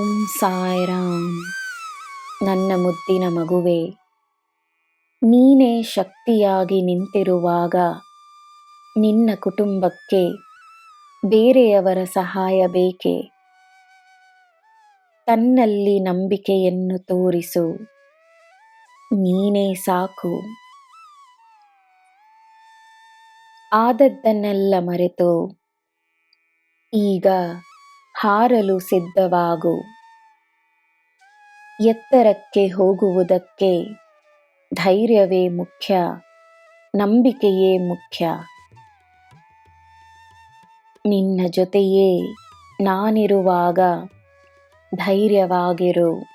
ಓಂ ಸಾಯಿರಾಮ್. ನನ್ನ ಮುದ್ದಿನ ಮಗುವೆ, ನೀನೇ ಶಕ್ತಿಯಾಗಿ ನಿಂತಿರುವಾಗ ನಿನ್ನ ಕುಟುಂಬಕ್ಕೆ ಬೇರೆಯವರ ಸಹಾಯ ಬೇಕೆ? ತನ್ನಲ್ಲಿ ನಂಬಿಕೆಯನ್ನು ತೋರಿಸು, ನೀನೇ ಸಾಕು. ಆದದ್ದನ್ನೆಲ್ಲ ಮರೆತು ಈಗ ಹಾರಲು ಸಿದ್ಧವಾಗು. ಎತ್ತರಕ್ಕೆ ಹೋಗುವುದಕ್ಕೆ ಧೈರ್ಯವೇ ಮುಖ್ಯ, ನಂಬಿಕೆಯೇ ಮುಖ್ಯ. ನಿನ್ನ ಜೊತೆಯೇ ನಾನಿರುವಾಗ ಧೈರ್ಯವಾಗಿರು.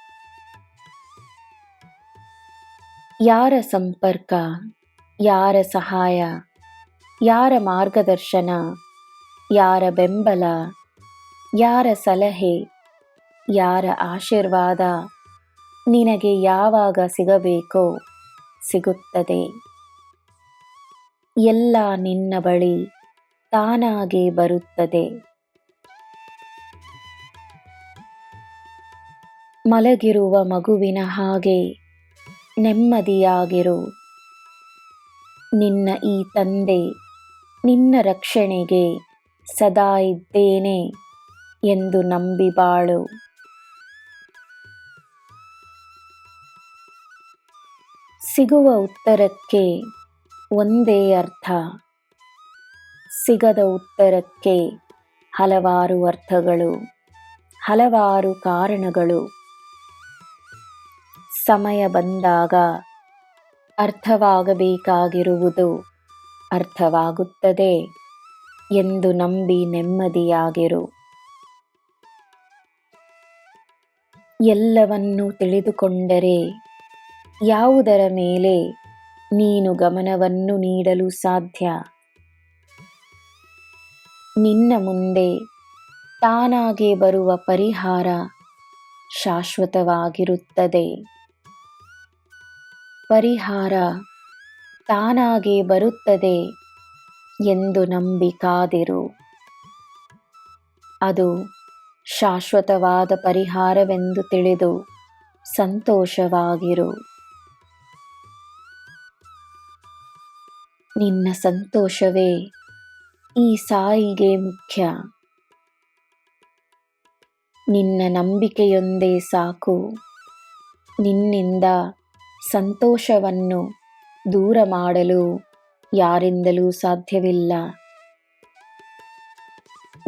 ಯಾರ ಸಂಪರ್ಕ, ಯಾರ ಸಹಾಯ, ಯಾರ ಮಾರ್ಗದರ್ಶನ, ಯಾರ ಬೆಂಬಲ ಯಾರ ಸಲಹೆ, ಯಾರ ಆಶೀರ್ವಾದ ನಿನಗೆ ಯಾವಾಗ ಸಿಗಬೇಕೋ ಸಿಗುತ್ತದೆ. ಎಲ್ಲ ನಿನ್ನ ಬಳಿ ತಾನಾಗೆ ಬರುತ್ತದೆ. ಮಲಗಿರುವ ಮಗುವಿನ ಹಾಗೆ ನೆಮ್ಮದಿಯಾಗಿರು. ನಿನ್ನ ಈ ತಂದೆ ನಿನ್ನ ರಕ್ಷಣೆಗೆ ಸದಾ ಇದ್ದೇನೆ. ಎಂದು ನಂಬಿ ಬಾಳು. ಸಿಗುವ ಉತ್ತರಕ್ಕೆ ಒಂದೇ ಅರ್ಥ. ಸಿಗದ ಉತ್ತರಕ್ಕೆ ಹಲವಾರು ಅರ್ಥಗಳು, ಹಲವಾರು ಕಾರಣಗಳು. ಸಮಯ ಬಂದಾಗ ಅರ್ಥವಾಗಬೇಕಾಗಿರುವುದು ಅರ್ಥವಾಗುತ್ತದೆ ಎಂದು ನಂಬಿ ನೆಮ್ಮದಿಯಾಗಿರು. ಎಲ್ಲವನ್ನೂ ತಿಳಿದುಕೊಂಡರೆ ಯಾವುದರ ಮೇಲೆ ನೀನು ಗಮನವನ್ನು ನೀಡಲು ಸಾಧ್ಯ? ನಿನ್ನ ಮುಂದೆ ತಾನಾಗೆ ಬರುವ ಪರಿಹಾರ ಶಾಶ್ವತವಾಗಿರುತ್ತದೆ. ಪರಿಹಾರ ತಾನಾಗೆ ಬರುತ್ತದೆ ಎಂದು ನಂಬಿಕಾದಿರು. ಅದು ಶಾಶ್ವತವಾದ ಪರಿಹಾರವೆಂದು ತಿಳಿದು ಸಂತೋಷವಾಗಿರು. ನಿನ್ನ ಸಂತೋಷವೇ ಈ ಸಾಯಿಗೆ ಮುಖ್ಯ. ನಿನ್ನ ನಂಬಿಕೆಯೊಂದೇ ಸಾಕು. ನಿನ್ನಿಂದ ಸಂತೋಷವನ್ನು ದೂರ ಮಾಡಲು ಯಾರಿಂದಲೂ ಸಾಧ್ಯವಿಲ್ಲ.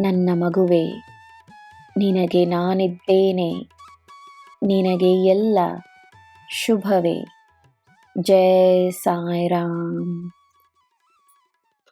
ನನ್ನ ಮಗುವೆ ನಿನಗೆ ನಾನಿದ್ದೇನೆ. ನಿನಗೆ ಎಲ್ಲ ಶುಭವೇ. ಜಯ ಸಾಯಿರಾಮ್.